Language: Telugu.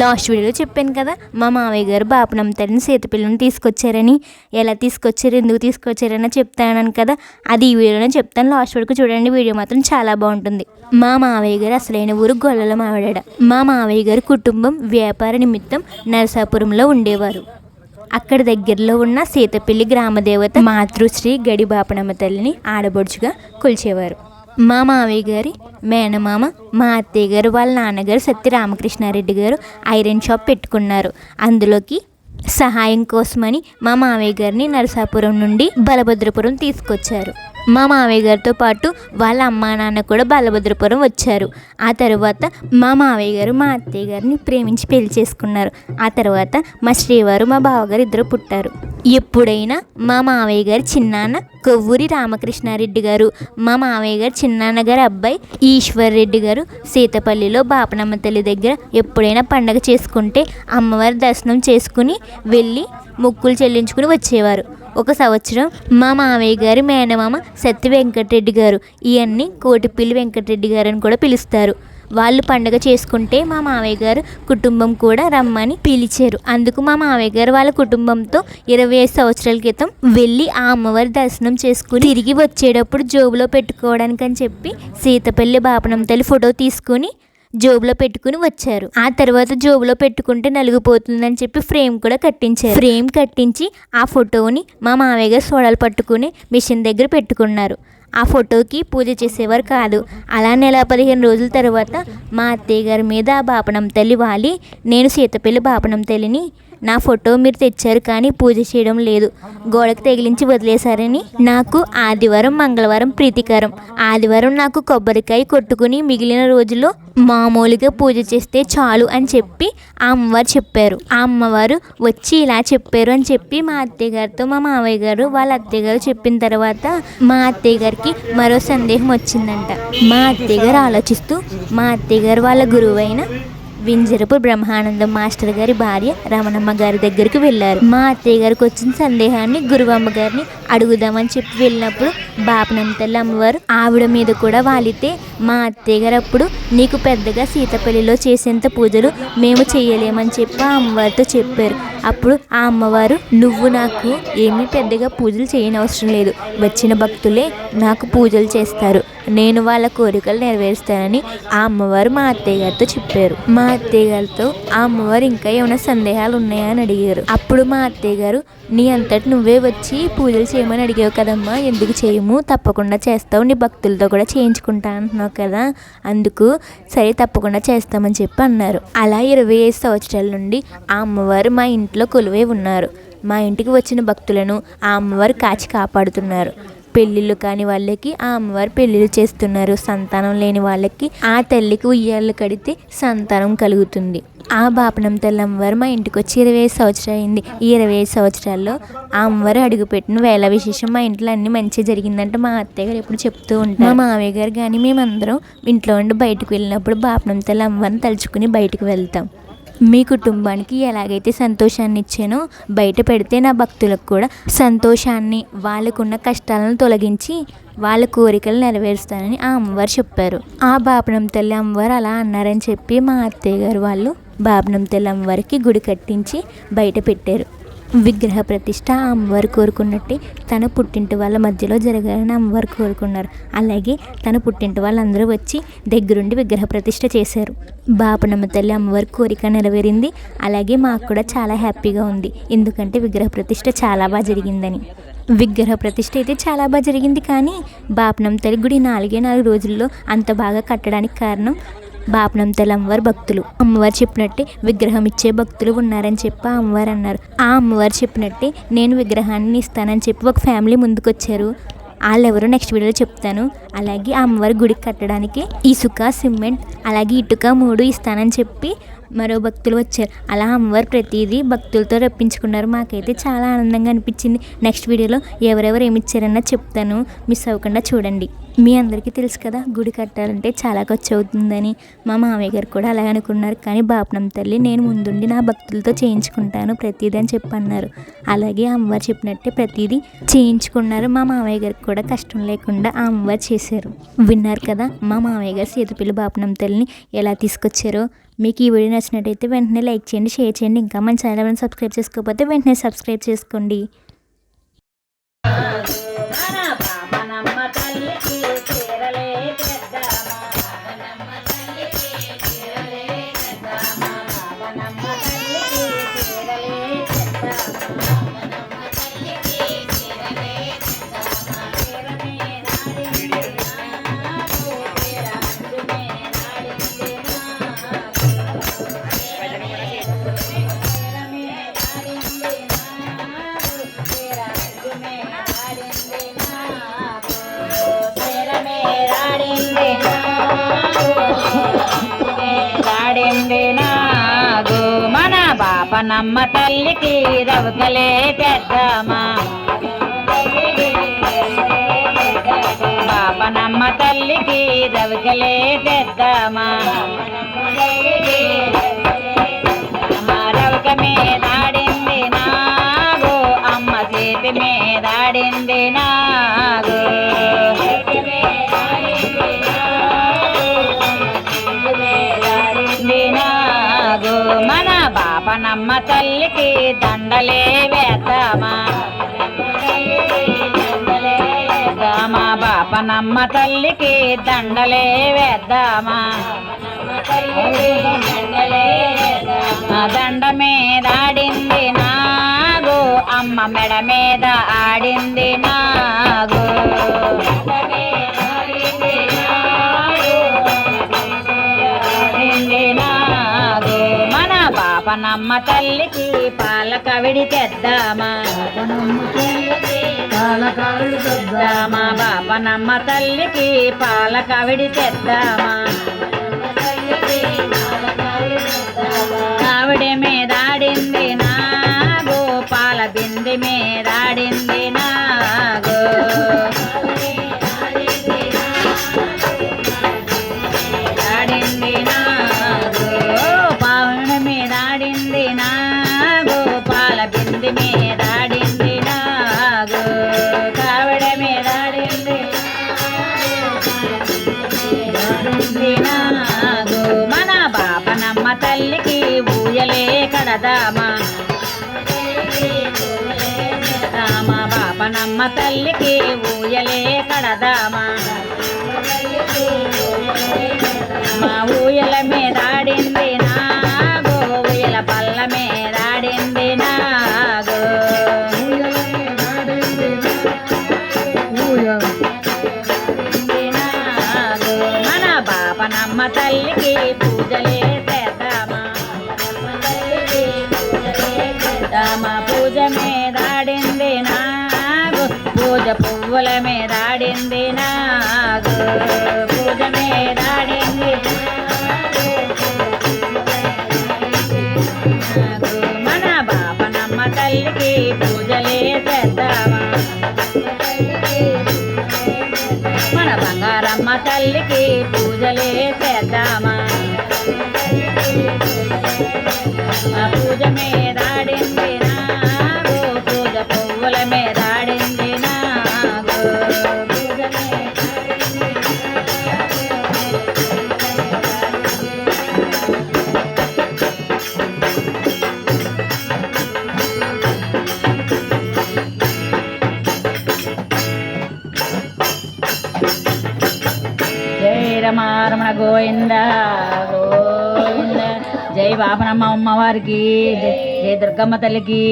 లాస్ట్ వీడియోలో చెప్పాను కదా మా మావయ్య గారు బాపనం తల్లిని సీతపిల్లని తీసుకొచ్చారని. ఎలా తీసుకొచ్చారు ఎందుకు తీసుకొచ్చారని చెప్తానని కదా అది ఈ వీడియోలో చెప్తాను. లాస్ట్ వరకు చూడండి వీడియో మాత్రం చాలా బాగుంటుంది. మా మావయ్య గారు అసలైన ఊరు గొల్లల మావిడ మా మావయ్య గారి కుటుంబం వ్యాపార నిమిత్తం నరసాపురంలో ఉండేవారు. అక్కడ దగ్గరలో ఉన్న సీతపల్లి గ్రామదేవత మాతృశ్రీ గడి బాపనమ్మ తల్లిని ఆడబడుచుగా కొలిచేవారు. మా మావయ్య గారి మేనమామ మా అత్తయ్య గారు వాళ్ళ నాన్నగారు సత్య రామకృష్ణారెడ్డి గారు ఐరన్ షాప్ పెట్టుకున్నారు. అందులోకి సహాయం కోసమని మా మావయ్య గారిని నరసాపురం నుండి బలభద్రపురం తీసుకొచ్చారు. మా మావయ్య గారితో పాటు వాళ్ళ అమ్మా నాన్న కూడా బలభద్రపురం వచ్చారు. ఆ తర్వాత మా మావయ్య గారు మా అత్తయ్య గారిని ప్రేమించి పెళ్ళి చేసుకున్నారు. ఆ తర్వాత మా శ్రీవారు మా బావగారు ఇద్దరు పుట్టారు. ఎప్పుడైనా మా మావయ్య గారి చిన్నాన్న కొవ్వూరి రామకృష్ణారెడ్డి గారు మా మావయ్య గారు చిన్నాన్న గారి అబ్బాయి ఈశ్వర్ రెడ్డి గారు సీతపల్లిలో బాపనమ్మ తల్లి దగ్గర ఎప్పుడైనా పండగ చేసుకుంటే అమ్మవారి దర్శనం చేసుకుని వెళ్ళి మొక్కులు చెల్లించుకుని వచ్చేవారు. ఒక సంవత్సరం మా మామయ్య గారి మేనమామ సత్య వెంకటరెడ్డి గారు ఇవన్నీ కోటిపిల్లి వెంకటరెడ్డి గారు అని కూడా పిలుస్తారు. వాళ్ళు పండగ చేసుకుంటే మా మావయ్య గారు కుటుంబం కూడా రమ్మని పిలిచారు. అందుకు మా మావయ్య గారు వాళ్ళ కుటుంబంతో ఇరవై ఐదు సంవత్సరాల క్రితం వెళ్ళి ఆ అమ్మవారి దర్శనం చేసుకుని తిరిగి వచ్చేటప్పుడు జోబులో పెట్టుకోవడానికి అని చెప్పి సీతపల్లి బాపనం తల్లి ఫోటో తీసుకుని జోబులో పెట్టుకుని వచ్చారు. ఆ తర్వాత జోబులో పెట్టుకుంటే నలిగిపోతుందని చెప్పి ఫ్రేమ్ కూడా కట్టించారు. ఫ్రేమ్ కట్టించి ఆ ఫోటోని మా మామయ్య గారు సోడలు పట్టుకుని మిషన్ దగ్గర పెట్టుకున్నారు. ఆ ఫోటోకి పూజ చేసేవారు కాదు. అలా నెల పదిహేను రోజుల తర్వాత మా అత్తయ్య గారి మీద ఆ బాపనం తల్లి వాలి నేను సీతపల్లి బాపనం తల్లిని నా ఫోటో మీరు తెచ్చారు కానీ పూజ చేయడం లేదు. గోడకు తగిలించి వదిలేశారని నాకు ఆదివారం మంగళవారం ప్రీతికరం. ఆదివారం నాకు కొబ్బరికాయ కొట్టుకుని మిగిలిన రోజుల్లో మామూలుగా పూజ చేస్తే చాలు అని చెప్పి ఆ అమ్మవారు చెప్పారు. ఆ అమ్మవారు వచ్చి ఇలా చెప్పారు అని చెప్పి మా అత్తయ్య గారితో మా మావయ్య గారు వాళ్ళ అత్తయ్య గారు చెప్పిన తర్వాత మా అత్తయ్య గారికి మరో సందేహం వచ్చిందంట. మా అత్తయ్య గారు ఆలోచిస్తూ మా అత్తయ్య గారు వాళ్ళ గురువైన వింజరపు బ్రహ్మానందం మాస్టర్ గారి భార్య రమణమ్మ గారి దగ్గరికి వెళ్ళారు. మా అత్తయ్య గారికి వచ్చిన సందేహాన్ని గురువమ్మ గారిని అడుగుదామని చెప్పి వెళ్ళినప్పుడు బాపనంతల్లి అమ్మవారు ఆవిడ మీద కూడా వాలితే మా అత్తయ్య గారు అప్పుడు నీకు పెద్దగా సీతపల్లిలో చేసేంత పూజలు మేము చేయలేమని చెప్పి ఆ అమ్మవారితో చెప్పారు. అప్పుడు ఆ అమ్మవారు నువ్వు నాకు ఏమీ పెద్దగా పూజలు చేయనవసరం లేదు. వచ్చిన భక్తులే నాకు పూజలు చేస్తారు. నేను వాళ్ళ కోరికలు నెరవేరుస్తానని ఆ అమ్మవారు మా అత్తయ్య గారితో చెప్పారు. మా అత్తయ్య గారితో ఆ అమ్మవారు ఇంకా ఏమైనా సందేహాలు ఉన్నాయా అని అడిగారు. అప్పుడు మా అత్తయ్య గారు నీ అంతటి నువ్వే వచ్చి పూజలు చేయమని అడిగావు కదమ్మా. ఎందుకు చేయము? తప్పకుండా చేస్తావు. నీ భక్తులతో కూడా చేయించుకుంటా అంటున్నావు కదా. అందుకు సరే తప్పకుండా చేస్తామని చెప్పి అన్నారు. అలా ఇరవై ఐదు సంవత్సరాల నుండి ఆ అమ్మవారు మా ఇంట్లో కొలువై ఉన్నారు. మా ఇంటికి వచ్చిన భక్తులను ఆ అమ్మవారు కాచి కాపాడుతున్నారు. పెళ్ళిళ్ళు కాని వాళ్ళకి ఆ అమ్మవారు పెళ్ళిళ్ళు చేస్తున్నారు. సంతానం లేని వాళ్ళకి ఆ తల్లికి ఉయ్యాళ్ళు కడితే సంతానం కలుగుతుంది. ఆ బాపనం తల్లి అమ్మవారు మా ఇంటికి వచ్చి ఇరవై ఐదు సంవత్సరాలు అయింది. ఈ ఇరవై ఐదు సంవత్సరాల్లో ఆ అమ్మవారు అడుగుపెట్టిన వేళ విశేషం మా ఇంట్లో అన్ని మంచిగా జరిగిందంటే మా అత్తయ్య గారు ఎప్పుడు చెప్తూ ఉంటారు. మా మామయ్య గారు కానీ మేమందరం ఇంట్లో ఉండి బయటకు వెళ్ళినప్పుడు బాపనం తల్లి అమ్మవారిని తలుచుకుని బయటకు వెళ్తాం. మీ కుటుంబానికి ఎలాగైతే సంతోషాన్ని ఇచ్చానో బయట పెడితే నా భక్తులకు కూడా సంతోషాన్ని వాళ్ళకున్న కష్టాలను తొలగించి వాళ్ళ కోరికలు నెరవేరుస్తానని ఆ అమ్మవారు చెప్పారు. ఆ బాపనం తల్లి అమ్మవారు అలా అన్నారని చెప్పి మా అత్తయ్య గారు వాళ్ళు బాపనం తల్లి అమ్మవారికి గుడి కట్టించి బయట పెట్టారు. విగ్రహ ప్రతిష్ట ఆ అమ్మవారు కోరుకున్నట్టే తన పుట్టింటి వాళ్ళ మధ్యలో జరగాలని అమ్మవారు కోరుకున్నారు. అలాగే తన పుట్టింటి వాళ్ళందరూ వచ్చి దగ్గరుండి విగ్రహ ప్రతిష్ట చేశారు. బాపనమ్మ తల్లి అమ్మవారి కోరిక నెరవేరింది. అలాగే మాకు కూడా చాలా హ్యాపీగా ఉంది. ఎందుకంటే విగ్రహ ప్రతిష్ట చాలా బాగా జరిగిందని. విగ్రహ ప్రతిష్ట అయితే చాలా బాగా జరిగింది కానీ బాపనమ్మ తల్లి గుడి నాలుగే నాలుగు రోజుల్లో అంత బాగా కట్టడానికి కారణం బాపనం అమ్మవారి భక్తులు. అమ్మవారు చెప్పినట్టే విగ్రహం ఇచ్చే భక్తులు ఉన్నారని చెప్పి ఆ అమ్మవారు అన్నారు. ఆ అమ్మవారు చెప్పినట్టే నేను విగ్రహాన్ని ఇస్తానని చెప్పి ఒక ఫ్యామిలీ ముందుకొచ్చారు. వాళ్ళెవరో నెక్స్ట్ వీడియోలో చెప్తాను. అలాగే ఆ అమ్మవారి గుడికి కట్టడానికి ఇసుక సిమెంట్ అలాగే ఇటుక మూడు ఇస్తానని చెప్పి మరో భక్తులు వచ్చారు. అలా అమ్మవారు ప్రతిదీ భక్తులతో రప్పించుకున్నారు. మాకైతే చాలా ఆనందంగా అనిపించింది. నెక్స్ట్ వీడియోలో ఎవరెవరు ఏమి ఇచ్చారన్నా చెప్తాను. మిస్ అవ్వకుండా చూడండి. మీ అందరికీ తెలుసు కదా గుడి కట్టాలంటే చాలా ఖర్చు అవుతుందని మా మామయ్య గారు కూడా అలాగే అనుకున్నారు. కానీ బాపనం తల్లి నేను ముందుండి నా భక్తులతో చేయించుకుంటాను ప్రతిదీ అని చెప్పి అన్నారు అలాగే అమ్మవారు చెప్పినట్టే ప్రతిదీ చేయించుకున్నారు. మా మామయ్య గారికి కూడా కష్టం లేకుండా ఆ అమ్మవారు చేశారు. విన్నారు కదా మా మామయ్య గారు సీతపిల్లి బాపనం తల్లిని ఎలా తీసుకొచ్చారో. మీకు ఈ వీడియో నచ్చినట్టయితే వెంటనే లైక్ చేయండి షేర్ చేయండి. ఇంకా మన ఛానల్ సబ్స్క్రైబ్ చేసుకోకపోతే వెంటనే సబ్స్క్రైబ్ చేసుకోండి. పనమ్మ తల్లికి రవకలే తెద్దామా పాపనమ్మ తల్లికి రవికలే తెద్దామా మీద ఆడింది నాగో అమ్మ చేతి మీద బాపనమ్మ తల్లికి దండలే వేద్దామా? వేద్దామా? బాపనమ్మ తల్లికి దండలే వేద్దామా? దండ మీద ఆడింది నాగు అమ్మ మెడ మీద ఆడింది నా పాపనమ్మ తల్లికి పాల కవిడి తెద్దామా? తెద్దామా బాపనమ్మ తల్లికి పాల కవిడి తెద్దామా కావిడి మీదాడింది నాగు పాల బింది మీదాడింది నాగు నాగు మన బాపనమ్మ తల్లికి ఊయలే కడదామా. రామ బాపనమ్మ తల్లికి ఊయలే కడదామా. మా ఊయల మీద బాపనమ్మ తల్లికి పూజలే చేద్దామా? మన బంగారమ్మ తల్లికి పూజలే చేద్దామా? ఆ పూజ మీదాడింది నాగు పూజ పువ్వుల మీద జై గోవింద గోవింద. జై బాపనమ్మ అమ్మవారికి జై దుర్గమ్మ తల్లికి.